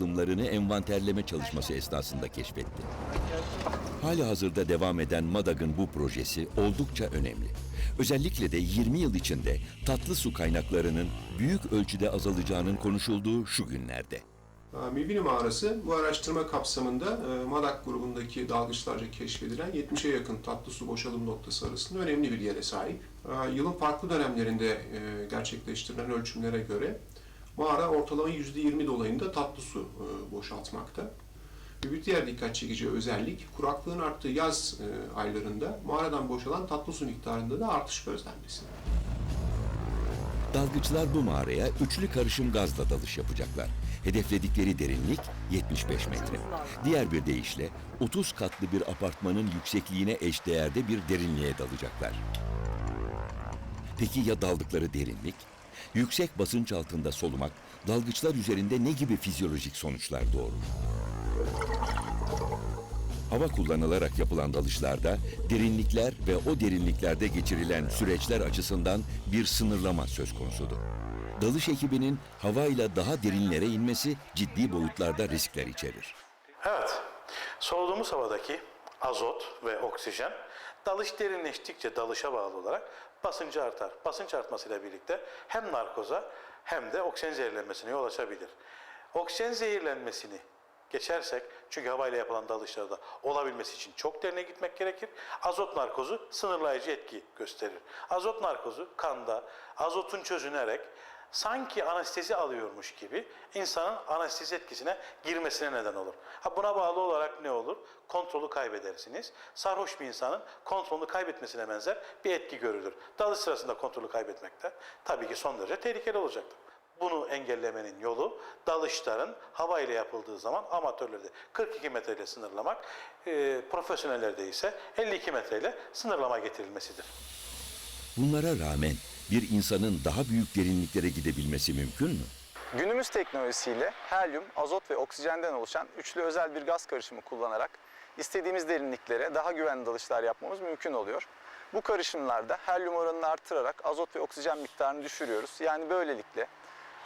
alımlarını envanterleme çalışması esnasında keşfetti. Hali hazırda devam eden MADAG'ın bu projesi oldukça önemli. Özellikle de 20 yıl içinde tatlı su kaynaklarının büyük ölçüde azalacağının konuşulduğu şu günlerde. Mibini mağarası bu araştırma kapsamında e, Madak grubundaki dalgıçlarca keşfedilen 70'e yakın tatlı su boşalım noktası arasında önemli bir yere sahip. E, Yılın farklı dönemlerinde e, gerçekleştirilen ölçümlere göre mağara ortalama %20 dolayında tatlı su e, boşaltmakta. Bir diğer dikkat çekici özellik kuraklığın arttığı yaz e, aylarında mağaradan boşalan tatlı su miktarında da artış gözlenmesi. Dalgıçlar bu mağaraya üçlü karışım gazla dalış yapacaklar. Hedefledikleri derinlik 75 metre. Diğer bir deyişle 30 katlı bir apartmanın yüksekliğine eşdeğerde bir derinliğe dalacaklar. Peki ya daldıkları derinlik? Yüksek basınç altında solumak dalgıçlar üzerinde ne gibi fizyolojik sonuçlar doğurur? Hava kullanılarak yapılan dalışlarda derinlikler ve o derinliklerde geçirilen süreçler açısından bir sınırlama söz konusudur. Dalış ekibinin havayla daha derinlere inmesi ciddi boyutlarda riskler içerir. Evet, soluduğumuz havadaki azot ve oksijen dalış derinleştikçe dalışa bağlı olarak basıncı artar. Basınç artmasıyla birlikte hem narkoza hem de oksijen zehirlenmesine yol açabilir. Oksijen zehirlenmesini geçersek çünkü havayla yapılan dalışlarda olabilmesi için çok derine gitmek gerekir. Azot narkozu sınırlayıcı etki gösterir. Azot narkozu kanda azotun çözünerek sanki anestezi alıyormuş gibi insanın anestezi etkisine girmesine neden olur. Ha buna bağlı olarak ne olur? Kontrolü kaybedersiniz. Sarhoş bir insanın kontrolünü kaybetmesine benzer bir etki görülür. Dalış sırasında kontrolü kaybetmek de tabii ki son derece tehlikeli olacaktır. Bunu engellemenin yolu dalışların hava ile yapıldığı zaman amatörlerde 42 metre ile sınırlamak, e, profesyonellerde ise 52 metre ile sınırlama getirilmesidir. Bunlara rağmen bir insanın daha büyük derinliklere gidebilmesi mümkün mü? Günümüz teknolojisiyle helyum, azot ve oksijenden oluşan üçlü özel bir gaz karışımı kullanarak istediğimiz derinliklere daha güvenli dalışlar yapmamız mümkün oluyor. Bu karışımlarda helyum oranını artırarak azot ve oksijen miktarını düşürüyoruz. Yani böylelikle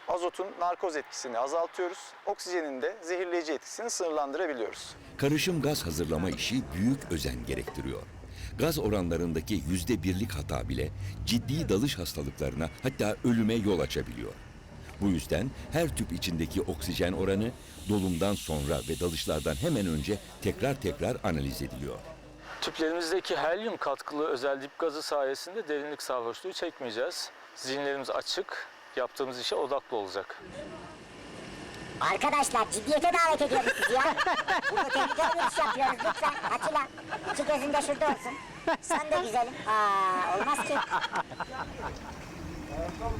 azotun narkoz etkisini azaltıyoruz, oksijenin de zehirleyici etkisini sınırlandırabiliyoruz. Karışım gaz hazırlama işi büyük özen gerektiriyor. Gaz oranlarındaki yüzde birlik hata bile ciddi dalış hastalıklarına hatta ölüme yol açabiliyor. Bu yüzden her tüp içindeki oksijen oranı dolumdan sonra ve dalışlardan hemen önce tekrar tekrar analiz ediliyor. Tüplerimizdeki helyum katkılı özel dip gazı sayesinde derinlik sarhoşluğu çekmeyeceğiz. Zihinlerimiz açık, yaptığımız işe odaklı olacak. Arkadaşlar ciddiyete davet ediyoruz sizi ya. Burada tehlikeli bir iş yapıyoruz lütfen. Atilla iki gözün de şurada olsun. Sen de güzelim. Aa, olmaz ki.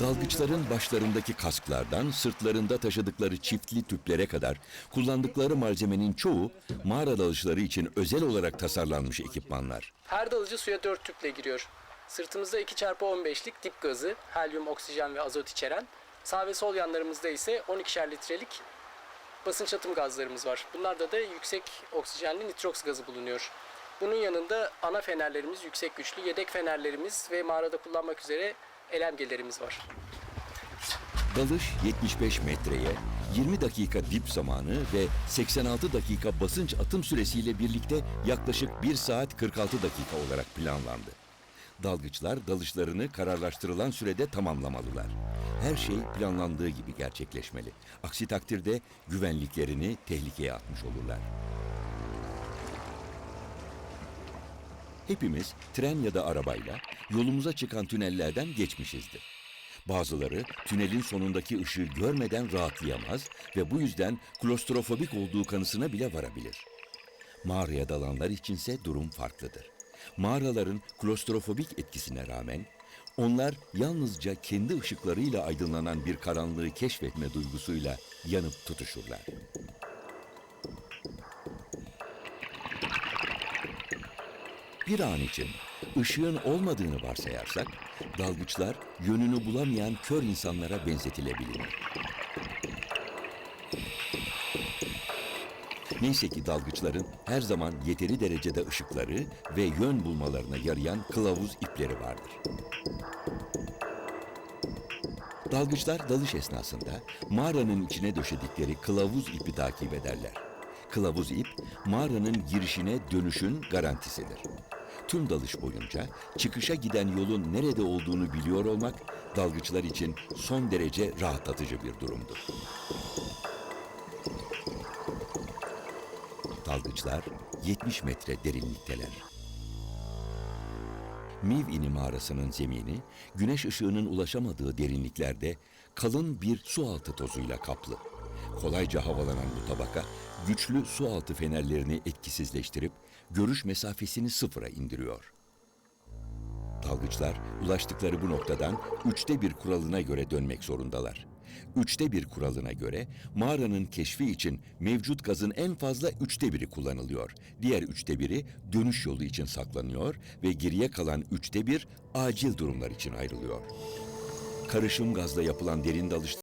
Dalgıçların başlarındaki kasklardan sırtlarında taşıdıkları çiftli tüplere kadar kullandıkları malzemenin çoğu mağara dalışları için özel olarak tasarlanmış ekipmanlar. Her dalıcı suya 4 tüple giriyor. Sırtımızda 2x15'lik dip gazı, helyum, oksijen ve azot içeren. Sağ ve sol yanlarımızda ise 12'şer litrelik basınç atım gazlarımız var. Bunlarda da yüksek oksijenli nitroks gazı bulunuyor. Bunun yanında ana fenerlerimiz yüksek güçlü, yedek fenerlerimiz ve mağarada kullanmak üzere elemgelerimiz var. Dalış 75 metreye 20 dakika dip zamanı ve 86 dakika basınç atım süresiyle birlikte yaklaşık 1 saat 46 dakika olarak planlandı. Dalgıçlar dalışlarını kararlaştırılan sürede tamamlamalılar. Her şey planlandığı gibi gerçekleşmeli. Aksi takdirde güvenliklerini tehlikeye atmış olurlar. Hepimiz tren ya da arabayla yolumuza çıkan tünellerden geçmişizdir. Bazıları tünelin sonundaki ışığı görmeden rahatlayamaz ve bu yüzden klostrofobik olduğu kanısına bile varabilir. Mağaraya dalanlar içinse durum farklıdır. Mağaraların klostrofobik etkisine rağmen onlar yalnızca kendi ışıklarıyla aydınlanan bir karanlığı keşfetme duygusuyla yanıp tutuşurlar. Bir an için ışığın olmadığını varsayarsak, dalgıçlar yönünü bulamayan kör insanlara benzetilebilir. Neyse ki dalgıçların her zaman yeteri derecede ışıkları ve yön bulmalarına yarayan kılavuz ipleri vardır. Dalgıçlar dalış esnasında mağaranın içine döşedikleri kılavuz ipi takip ederler. Kılavuz ip mağaranın girişine dönüşün garantisidir. Tüm dalış boyunca çıkışa giden yolun nerede olduğunu biliyor olmak dalgıçlar için son derece rahatlatıcı bir durumdur. Dalgıçlar 70 metre derinlikteler. Mivini mağarasının zemini, güneş ışığının ulaşamadığı derinliklerde kalın bir sualtı tozuyla kaplı. Kolayca havalanan bu tabaka, güçlü sualtı fenerlerini etkisizleştirip görüş mesafesini sıfıra indiriyor. Dalgıçlar ulaştıkları bu noktadan üçte bir kuralına göre dönmek zorundalar. Üçte bir kuralına göre mağaranın keşfi için mevcut gazın en fazla üçte biri kullanılıyor. Diğer üçte biri dönüş yolu için saklanıyor ve geriye kalan üçte bir acil durumlar için ayrılıyor. Karışım gazla yapılan derin dalış